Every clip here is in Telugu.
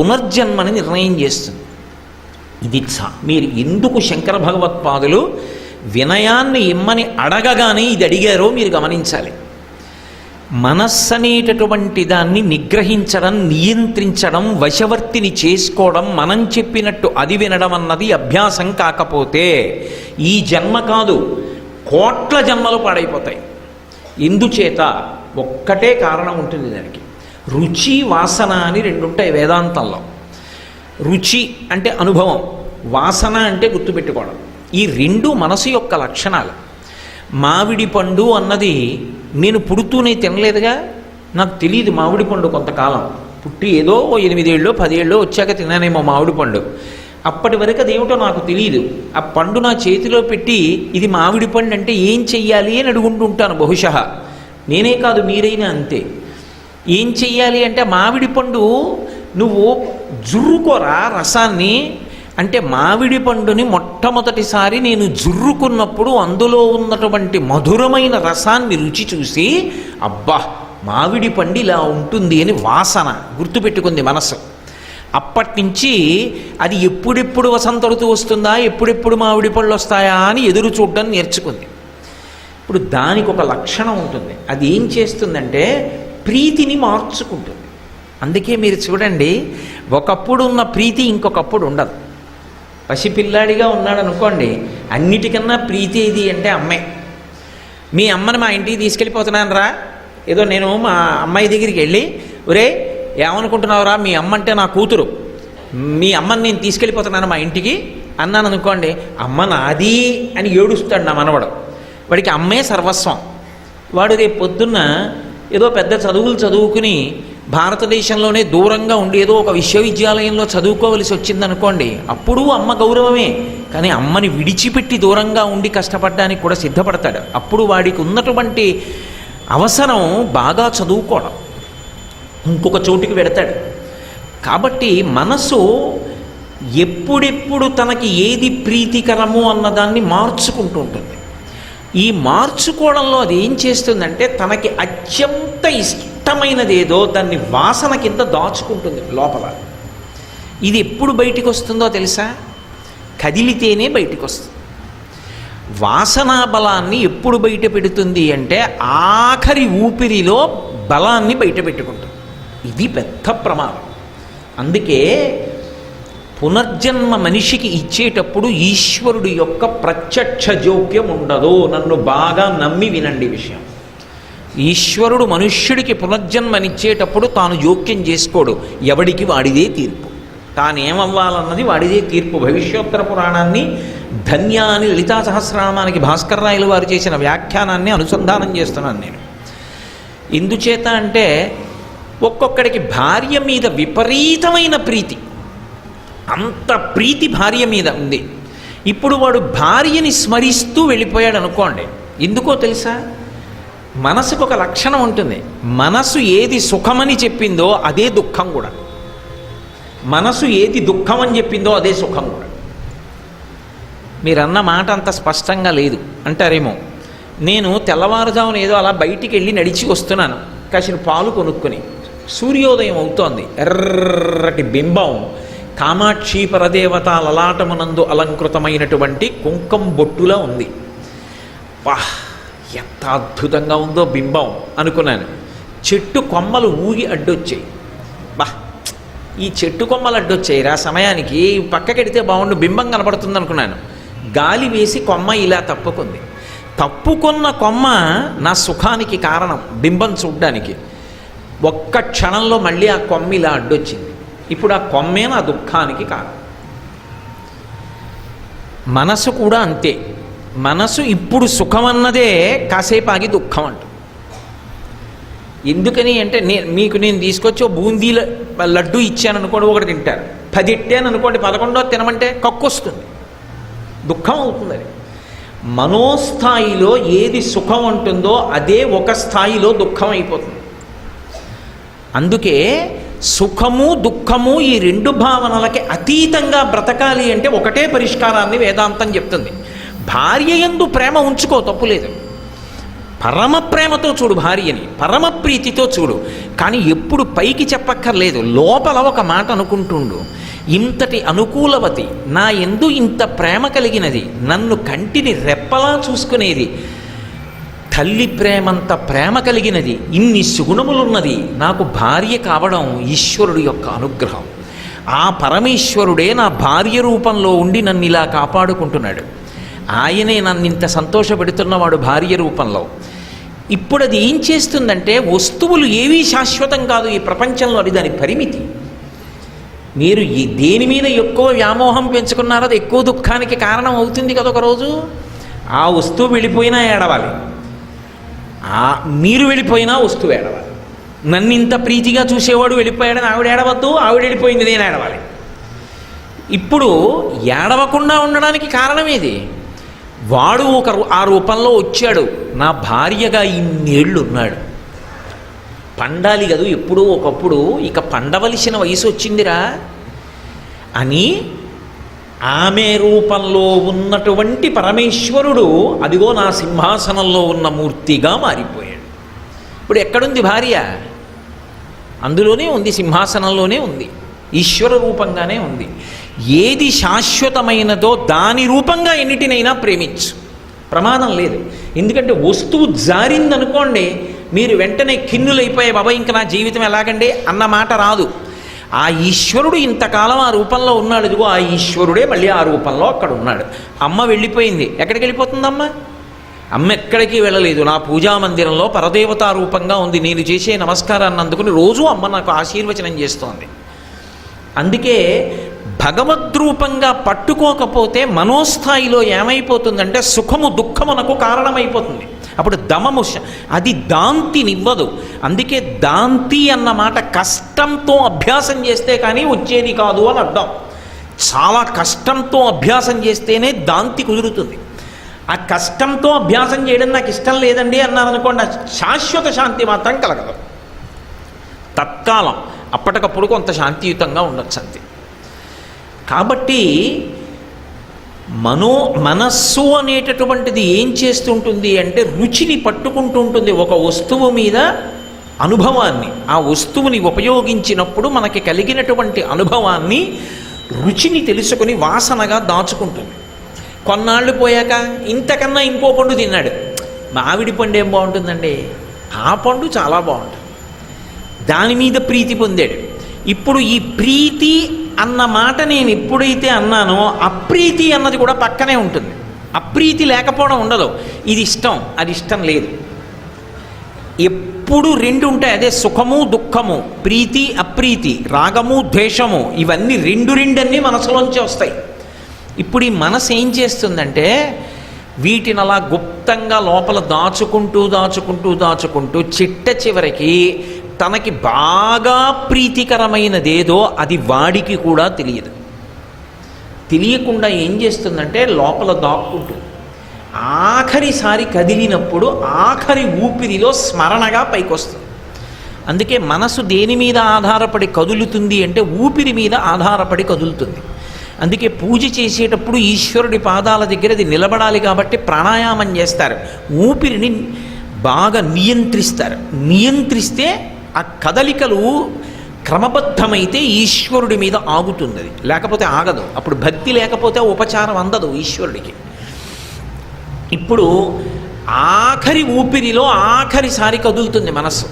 పునర్జన్మని నిర్ణయం చేస్తుంది. ఇది మీరు ఎందుకు శంకర భగవత్పాదులు వినయాన్ని ఇమ్మని అడగగానే ఇది అడిగారో మీరు గమనించాలి. మనస్సు అనేటటువంటి దాన్ని నిగ్రహించడం నియంత్రించడం వశవర్తిని చేసుకోవడం మనం చెప్పినట్టు అది వినడం అన్నది అభ్యాసం కాకపోతే ఈ జన్మ కాదు కోట్ల జన్మలు పాడైపోతాయి. ఎందుచేత ఒక్కటే కారణం ఉంటుంది దానికి. రుచి వాసన అని రెండు ఉంటాయి వేదాంతంలో. రుచి అంటే అనుభవం వాసన అంటే గుర్తుపెట్టుకోవడం. ఈ రెండు మనసు యొక్క లక్షణాలు. మామిడి పండు అన్నది నేను పుడుతూనే తినలేదుగా నాకు తెలియదు మామిడి పండు కొంతకాలం. పుట్టి ఏదో ఓ ఎనిమిదేళ్ళు పదేళ్ళు వచ్చాక తిన్నానేమో మామిడి పండు. అప్పటి వరకు అదేమిటో నాకు తెలియదు ఆ పండు నా చేతిలో పెట్టి ఇది మామిడి పండు అంటే ఏం చెయ్యాలి అని అడుగుంటుంటాను బహుశ. నేనే కాదు మీరైనా అంతే. ఏం చెయ్యాలి అంటే మామిడి పండు నువ్వు జుర్రుకోరా రసాన్ని? అంటే మామిడి పండుని మొట్టమొదటిసారి నేను జుర్రుకున్నప్పుడు అందులో ఉన్నటువంటి మధురమైన రసాన్ని రుచి చూసి అబ్బా మామిడి పండు ఇలా ఉంటుంది అని వాసన గుర్తుపెట్టుకుంది మనసు. అప్పటి నుంచి అది ఎప్పుడెప్పుడు వసంత ఋతువు వస్తుందా ఎప్పుడెప్పుడు మామిడి పళ్ళు వస్తాయా అని ఎదురు చూడడం నేర్చుకుంది. ఇప్పుడు దానికి ఒక లక్షణం ఉంటుంది. అది ఏం చేస్తుందంటే ప్రీతిని మార్చుకుంటుంది. అందుకే మీరు చూడండి ఒకప్పుడు ఉన్న ప్రీతి ఇంకొకప్పుడు ఉండదు. పసిపిల్లాడిగా ఉన్నాడు అనుకోండి అన్నిటికన్నా ప్రీతి ఏది అంటే అమ్మాయి మీ అమ్మని మా ఇంటికి తీసుకెళ్ళిపోతున్నాను రా ఏదో నేను మా అమ్మాయి దగ్గరికి వెళ్ళి ఒరే ఏమనుకుంటున్నావురా? మీ అమ్మ అంటే నా కూతురు. మీ అమ్మని నేను తీసుకెళ్ళిపోతున్నాను మా ఇంటికి. అన్నాను అనుకోండి అమ్మ నాది అని ఏడుస్తాడు నా మనవడు. వాడికి అమ్మే సర్వస్వం. వాడు రేపు పొద్దున్న ఏదో పెద్ద చదువులు చదువుకుని భారతదేశంలోనే దూరంగా ఉండి ఏదో ఒక విశ్వవిద్యాలయంలో చదువుకోవలసి వచ్చిందనుకోండి అప్పుడు అమ్మ గౌరవమే. కానీ అమ్మని విడిచిపెట్టి దూరంగా ఉండి కష్టపడడానికి కూడా సిద్ధపడతాడు. అప్పుడు వాడికి ఉన్నటువంటి అవసరం బాగా చదువుకోవడం. ఇంకొక చోటుకి వెడతాడు. కాబట్టి మనసు ఎప్పుడెప్పుడు తనకి ఏది ప్రీతికరము అన్నదాన్ని మార్చుకుంటూ ఉంటుంది. ఈ మార్చుకోవడంలో అది ఏం చేస్తుందంటే తనకి అత్యంత ఇష్టమైనది ఏదో దాన్ని వాసన కింద దాచుకుంటుంది లోపల. ఇది ఎప్పుడు బయటికి వస్తుందో తెలుసా? కదిలితేనే బయటికి వస్తుంది వాసనా బలాన్ని ఎప్పుడు బయట పెడుతుంది అంటే ఆఖరి ఊపిరిలో బలాన్ని బయట పెట్టుకుంటుంది. ఇది పెద్ద ప్రమాదం. అందుకే పునర్జన్మ మనిషికి ఇచ్చేటప్పుడు ఈశ్వరుడు యొక్క ప్రత్యక్ష జోక్యం ఉండదు. నన్ను బాగా నమ్మి వినండి విషయం. ఈశ్వరుడు మనుష్యుడికి పునర్జన్మనిచ్చేటప్పుడు తాను జోక్యం చేసుకోడు. ఎవడికి వాడిదే తీర్పు. తాను ఏమవ్వాలన్నది వాడిదే తీర్పు. భవిష్యోత్తర పురాణాన్ని ధన్యాని లలితా సహస్రనామానికి భాస్కర్ రాయలు వారు చేసిన వ్యాఖ్యానాన్ని అనుసంధానం చేస్తున్నాను నేను. ఎందుచేత అంటే ఒక్కొక్కడికి భార్య మీద విపరీతమైన ప్రీతి. అంత ప్రీతి భార్య మీద ఉంది. ఇప్పుడు వాడు భార్యని స్మరిస్తూ వెళ్ళిపోయాడు అనుకోండి. ఎందుకో తెలుసా? మనసుకు ఒక లక్షణం ఉంటుంది. మనసు ఏది సుఖమని చెప్పిందో అదే దుఃఖం కూడా. మనసు ఏది దుఃఖం అని చెప్పిందో అదే సుఖం కూడా. మీరన్న మాట అంత స్పష్టంగా లేదు. అంటారేమో. నేను తెల్లవారుజామున ఏదో అలా బయటికి వెళ్ళి నడిచి వస్తున్నాను. కాసిన పాలు కొనుక్కొని. సూర్యోదయం అవుతోంది. ఎర్రటి బింబం. కామాక్షి పరదేవత లలాటమునందు అలంకృతమైనటువంటి కుంకం బొట్టులా ఉంది. వాహ్ ఎంత అద్భుతంగా ఉందో బింబం అనుకున్నాను. చెట్టు కొమ్మలు ఊగి అడ్డొచ్చాయి. బా ఈ చెట్టు కొమ్మలు అడ్డొచ్చాయి రా సమయానికి పక్కకెడితే బాగుండు బింబం కనబడుతుంది అనుకున్నాను గాలి వేసి కొమ్మ ఇలా తప్పుకుంది. తప్పుకున్న కొమ్మ నా సుఖానికి కారణం బింబం చూడ్డానికి. ఒక్క క్షణంలో మళ్ళీ ఆ కొమ్మ ఇలా అడ్డొచ్చింది. ఇప్పుడు ఆ కొమ్మే నా దుఃఖానికి కారణం మనసు కూడా అంతే. మనసు ఇప్పుడు సుఖమన్నదే కాసేపు ఆగి దుఃఖం అంట ఎందుకని అంటే నేను మీకు నేను తీసుకొచ్చి బూందీ లడ్డు ఇచ్చాను అనుకోండి ఒకటి తింటారు. పది ఇట్టాను అనుకోండి పదకొండో తినమంటే కక్కొస్తుంది. దుఃఖం అవుతుంది అది మనోస్థాయిలో ఏది సుఖం ఉంటుందో అదే ఒక స్థాయిలో దుఃఖం అయిపోతుంది. అందుకే సుఖము దుఃఖము ఈ రెండు భావనలకి అతీతంగా బ్రతకాలి అంటే ఒకటే పరిష్కారాన్ని వేదాంతం చెప్తుంది. భార్య ఎందు ప్రేమ ఉంచుకో తప్పులేదు పరమ ప్రేమతో చూడు భార్యని పరమ ప్రీతితో చూడు. కానీ ఎప్పుడు పైకి చెప్పక్కర్లేదు లోపల ఒక మాట అనుకుంటుండు. ఇంతటి అనుకూలవతి నా ఎందు ఇంత ప్రేమ కలిగినది నన్ను కంటిని రెప్పలా చూసుకునేది తల్లి ప్రేమంత ప్రేమ కలిగినది ఇన్ని సుగుణములున్నది నాకు భార్య కావడం ఈశ్వరుడు యొక్క అనుగ్రహం. ఆ పరమేశ్వరుడే నా భార్య రూపంలో ఉండి నన్ను ఇలా కాపాడుకుంటున్నాడు. ఆయనే నన్ను ఇంత సంతోషపెడుతున్నవాడు భార్య రూపంలో. ఇప్పుడు అది ఏం చేస్తుందంటే వస్తువులు ఏవీ శాశ్వతం కాదు ఈ ప్రపంచంలో అది దాని పరిమితి. మీరు ఈ దేని మీద ఎక్కువ వ్యామోహం పెంచుకున్నారో అది ఎక్కువ దుఃఖానికి కారణం అవుతుంది కదా ఒకరోజు? ఆ వస్తువు వెళ్ళిపోయినా ఏడవాలి. మీరు వెళ్ళిపోయినా వస్తువు ఏడవాలి. నన్ను ఇంత ప్రీతిగా చూసేవాడు వెళ్ళిపోయాడని ఆవిడ ఏడవద్దు ఆవిడ వెళ్ళిపోయింది నేను ఏడవాలి. ఇప్పుడు ఏడవకుండా ఉండడానికి కారణం ఏది? వాడు ఒక రూ- ఆ రూపంలో వచ్చాడు నా భార్యగా ఇన్నేళ్ళు ఉన్నాడు పండాలి కదూ ఎప్పుడూ ఒకప్పుడు ఇక పండవలసిన వయసు వచ్చిందిరా. అని ఆమె రూపంలో ఉన్నటువంటి పరమేశ్వరుడు అదిగో నా సింహాసనంలో ఉన్న మూర్తిగా మారిపోయాడు. ఇప్పుడు ఎక్కడుంది భార్య? అందులోనే ఉంది సింహాసనంలోనే ఉంది. ఈశ్వర రూపంగానే ఉంది. ఏది శాశ్వతమైనదో దాని రూపంగా ఎన్నిటినైనా ప్రేమించు. ప్రమాదం లేదు. ఎందుకంటే వస్తువు జారిందనుకోండి మీరు వెంటనే కిన్నులైపోయే బాబా ఇంక నా జీవితం ఎలాగండి? అన్న మాట రాదు. ఆ ఈశ్వరుడు ఇంతకాలం ఆ రూపంలో ఉన్నాడు. ఇదిగో ఆ ఈశ్వరుడే మళ్ళీ ఆ రూపంలో అక్కడ ఉన్నాడు. అమ్మ వెళ్ళిపోయింది. ఎక్కడికి వెళ్ళిపోతుందమ్మ అమ్మ? ఎక్కడికి వెళ్ళలేదు. నా పూజా మందిరంలో పరదేవతా రూపంగా ఉంది. నేను చేసే నమస్కారాన్ని అందుకుని రోజు అమ్మ నాకు ఆశీర్వచనం చేస్తోంది. అందుకే భగవద్రూపంగా పట్టుకోకపోతే మనోస్థాయిలో ఏమైపోతుందంటే సుఖము దుఃఖమునకు కారణమైపోతుంది. అప్పుడు దమము అది దాంతినివ్వదు. అందుకే దాంతి అన్న మాట కష్టంతో అభ్యాసం చేస్తే కానీ వచ్చేది కాదు అని అర్థం. చాలా కష్టంతో అభ్యాసం చేస్తేనే దాంతి కుదురుతుంది. ఆ కష్టంతో అభ్యాసం చేయడం నాకు ఇష్టం లేదండి అన్నారనుకోండి శాశ్వత శాంతి మాత్రం కలగదు. తత్కాలం అప్పటికప్పుడు కొంత శాంతియుతంగా ఉండొచ్చు అంతే కాబట్టి మనో మనస్సు అనేటటువంటిది ఏం చేస్తుంటుంది అంటే రుచిని పట్టుకుంటూ ఉంటుంది ఒక వస్తువు మీద అనుభవాన్ని. ఆ వస్తువుని ఉపయోగించినప్పుడు మనకి కలిగినటువంటి అనుభవాన్ని రుచిని తెలుసుకుని వాసనగా దాచుకుంటుంది. కొన్నాళ్ళు పోయాక ఇంతకన్నా ఇంకో పండు తిన్నాడు. మామిడి పండు ఏం బాగుంటుందండి? ఆ పండు చాలా బాగుంటుంది. దాని మీద ప్రీతి పొందాడు. ఇప్పుడు ఈ ప్రీతి అన్న మాట నేను ఎప్పుడైతే అన్నానో అప్రీతి అన్నది కూడా పక్కనే ఉంటుంది. అప్రీతి లేకపోవడం ఉండదు. ఇది ఇష్టం అది ఇష్టం లేదు. ఎప్పుడు రెండు ఉంటాయి. అదే సుఖము దుఃఖము ప్రీతి అప్రీతి రాగము ద్వేషము ఇవన్నీ రెండు రెండన్నీ మనసులోంచి వస్తాయి. ఇప్పుడు ఈ మనసు ఏం చేస్తుందంటే వీటిని అలా గుప్తంగా లోపల దాచుకుంటూ దాచుకుంటూ దాచుకుంటూ చిట్ట చివరికి తనకి బాగా ప్రీతికరమైనదేదో అది వాడికి కూడా తెలియదు. తెలియకుండా ఏం చేస్తుందంటే లోపల దాక్కుంటుంది ఆఖరిసారి కదిలినప్పుడు ఆఖరి ఊపిరిలో స్మరణగా పైకొస్తుంది. అందుకే మనసు దేని మీద ఆధారపడి కదులుతుంది అంటే ఊపిరి మీద ఆధారపడి కదులుతుంది. అందుకే పూజ చేసేటప్పుడు ఈశ్వరుడి పాదాల దగ్గర అది నిలబడాలి కాబట్టి ప్రాణాయామం చేస్తారు. ఊపిరిని బాగా నియంత్రిస్తారు. నియంత్రిస్తే ఆ కదలికలు క్రమబద్ధమైతే ఈశ్వరుడి మీద ఆగుతుంది లేకపోతే ఆగదు. అప్పుడు భక్తి లేకపోతే ఉపచారం అందదు ఈశ్వరుడికి. ఇప్పుడు ఆఖరి ఊపిరిలో ఆఖరిసారి కదులుతుంది మనస్సు.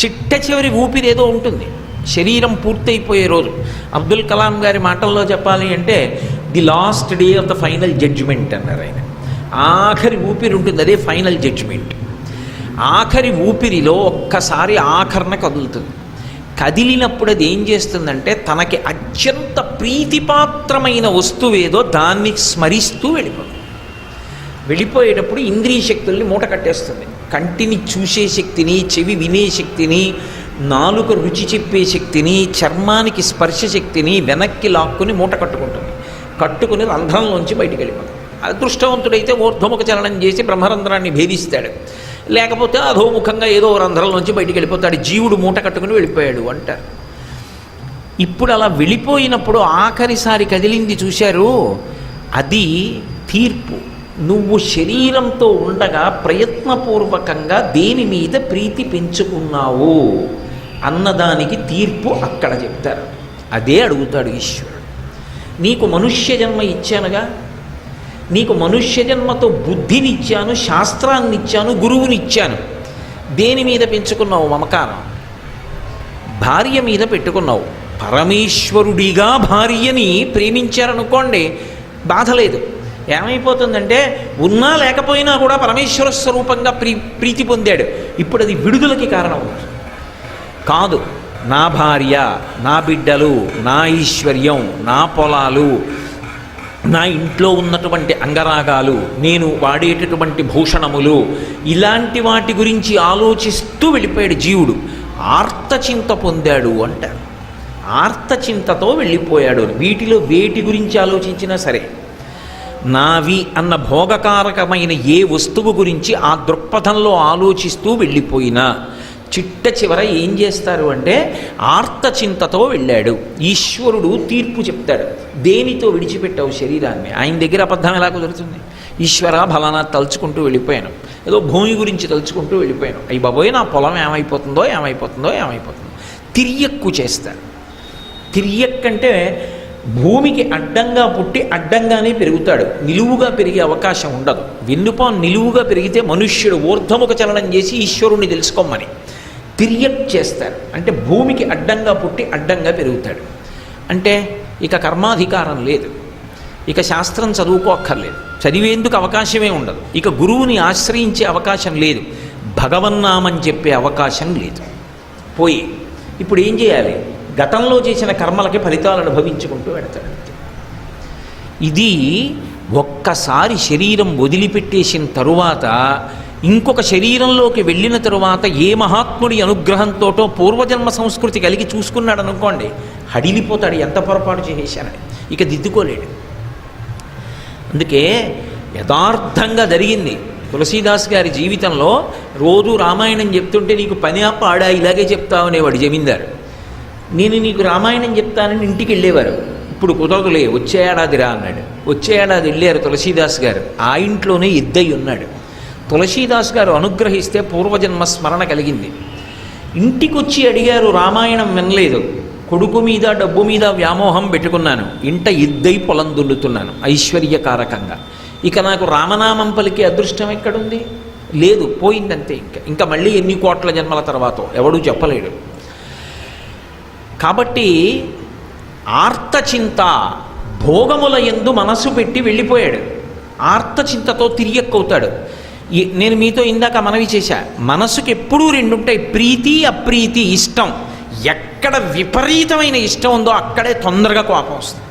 చిట్ట చివరి ఊపిరి ఏదో ఉంటుంది. శరీరం పూర్తయిపోయే రోజు. అబ్దుల్ కలాం గారి మాటల్లో చెప్పాలి అంటే the last day of the final judgement అన్నారు ఆయన. ఆఖరి ఊపిరి ఉంటుంది అదే ఫైనల్ జడ్జిమెంట్. ఆఖరి ఊపిరిలో ఒక్కసారి ఆఖరణ కదులుతుంది. కదిలినప్పుడు అది ఏం చేస్తుందంటే తనకి అత్యంత ప్రీతిపాత్రమైన వస్తువు ఏదో దాన్ని స్మరిస్తూ వెళ్ళిపోతుంది. వెళ్ళిపోయేటప్పుడు ఇంద్రియ శక్తుల్ని మూట కట్టేస్తుంది. కంటిని చూసే శక్తిని చెవి వినే శక్తిని నాలుక రుచి చెప్పే శక్తిని చర్మానికి స్పర్శ శక్తిని వెనక్కి లాక్కుని మూట కట్టుకుంటుంది. కట్టుకుని రంధ్రంలోంచి బయటికి వెళ్ళిపోతుంది. అదృష్టవంతుడైతే ఊర్ధముఖ చలనం చేసి బ్రహ్మరంధ్రాన్ని భేదిస్తాడు. లేకపోతే అధోముఖంగా ఏదో ఓ రంధ్రంలోంచి బయటికి వెళ్ళిపోతాడు. జీవుడు మూట కట్టుకుని వెళ్ళిపోయాడు అంటారు. ఇప్పుడు అలా వెళ్ళిపోయినప్పుడు ఆఖరిసారి కదిలింది చూశారు. అది తీర్పు. నువ్వు శరీరంతో ఉండగా ప్రయత్నపూర్వకంగా దేని మీద ప్రీతి పెంచుకున్నావు? అన్నదానికి తీర్పు అక్కడ చెప్తారు. అదే అడుగుతాడు ఈశ్వరుడు. నీకు మనుష్య జన్మ ఇచ్చానుగా? నీకు మనుష్య జన్మతో బుద్ధినిచ్చాను శాస్త్రాన్ని ఇచ్చాను గురువునిచ్చాను. దేని మీద పెంచుకున్నావు మమకారం? భార్య మీద పెట్టుకున్నావు. పరమేశ్వరుడిగా భార్యని ప్రేమించారనుకోండి బాధ లేదు. ఏమైపోతుందంటే ఉన్నా లేకపోయినా కూడా పరమేశ్వర స్వరూపంగా ప్రీ ప్రీతి పొందాడు. ఇప్పుడు అది విడుదలకి కారణం కాదు నా భార్య నా బిడ్డలు నా ఐశ్వర్యం నా పొలాలు నా ఇంట్లో ఉన్నటువంటి అంగరాగాలు నేను వాడేటటువంటి భూషణములు ఇలాంటి వాటి గురించి ఆలోచిస్తూ వెళ్ళిపోయాడు జీవుడు. ఆర్తచింత పొందాడు అంటారు. ఆర్తచింతతో వెళ్ళిపోయాడు వీటిలో వేటి గురించి ఆలోచించినా సరే నావి అన్న భోగకారకమైన ఏ వస్తువు గురించి ఆ దృక్పథంలో ఆలోచిస్తూ వెళ్ళిపోయినా చిట్ట చివర ఏం చేస్తారు అంటే ఆర్తచింతతో వెళ్ళాడు. ఈశ్వరుడు తీర్పు చెప్తాడు. దేనితో విడిచిపెట్టావు శరీరాన్ని? ఆయన దగ్గర అబద్ధం ఎలా కుదురుతుంది? ఈశ్వర ఫలానా తలుచుకుంటూ వెళ్ళిపోయాను. ఏదో భూమి గురించి తలుచుకుంటూ వెళ్ళిపోయాను. అయ్యి బాబోయ్ నా పొలం ఏమైపోతుందో ఏమైపోతుందో ఏమైపోతుందో. తిరియక్కు చేస్తారు తిరియక్కంటే భూమికి అడ్డంగా పుట్టి అడ్డంగానే పెరుగుతాడు. నిలువుగా పెరిగే అవకాశం ఉండదు. వెన్నుపాన్ నిలువుగా పెరిగితే మనుష్యుడు ఊర్ధముఖ చలనం చేసి ఈశ్వరుణ్ణి తెలుసుకోమని. తిరియక్ చేస్తారు. అంటే భూమికి అడ్డంగా పుట్టి అడ్డంగా పెరుగుతాడు. అంటే ఇక కర్మాధికారం లేదు. ఇక శాస్త్రం చదువుకోక్కర్లేదు. చదివేందుకు అవకాశమే ఉండదు. ఇక గురువుని ఆశ్రయించే అవకాశం లేదు. భగవన్నామని చెప్పే అవకాశం లేదు. పోయి ఇప్పుడు ఏం చేయాలి? గతంలో చేసిన కర్మలకి ఫలితాలు అనుభవించుకుంటూ వెడతాడు ఇది ఒక్కసారి శరీరం వదిలిపెట్టేసిన తరువాత ఇంకొక శరీరంలోకి వెళ్ళిన తరువాత ఏ మహాత్ముడి అనుగ్రహంతోటో పూర్వజన్మ సంస్కృతి కలిగి చూసుకున్నాడు అనుకోండి హడిలిపోతాడు ఎంత పొరపాటు చేసేశానని. ఇక దిద్దుకోలేడు. అందుకే యథార్థంగా జరిగింది. తులసీదాస్ గారి జీవితంలో రోజు రామాయణం చెప్తుంటే నీకు పని ఆడా ఇలాగే చెప్తావు అనేవాడు జమీందారు. నేను నీకు రామాయణం చెప్తానని ఇంటికి వెళ్ళేవారు. ఇప్పుడు కుదరదులే వచ్చే ఏడాది రా అన్నాడు. వచ్చే ఏడాది వెళ్ళారు తులసీదాస్ గారు. ఆ ఇంట్లోనే ఇద్దయి ఉన్నాడు తులసీదాస్ గారు అనుగ్రహిస్తే పూర్వజన్మ స్మరణ కలిగింది. ఇంటికొచ్చి అడిగారు రామాయణం వినలేదు. కొడుకు మీద డబ్బు మీద వ్యామోహం పెట్టుకున్నాను. ఇంట ఇద్దై పొలం దున్నుతున్నాను ఐశ్వర్యకారకంగా. ఇక నాకు రామనామం పలికే అదృష్టం ఎక్కడుంది? లేదు పోయిందంతే ఇంకా. ఇంకా మళ్ళీ ఎన్ని కోట్ల జన్మల తర్వాత? ఎవడూ చెప్పలేడు. కాబట్టి ఆర్తచింత భోగముల ఎందు మనసు పెట్టి వెళ్ళిపోయాడు. ఆర్తచింతతో తిరియక్కవుతాడు. ఈ- నేను మీతో ఇందాక మనవి చేశా. మనసుకి ఎప్పుడూ రెండు ఉంటాయి ప్రీతి అప్రీతి ఇష్టం. ఎక్కడ విపరీతమైన ఇష్టం ఉందో అక్కడే తొందరగా కోపం వస్తుంది.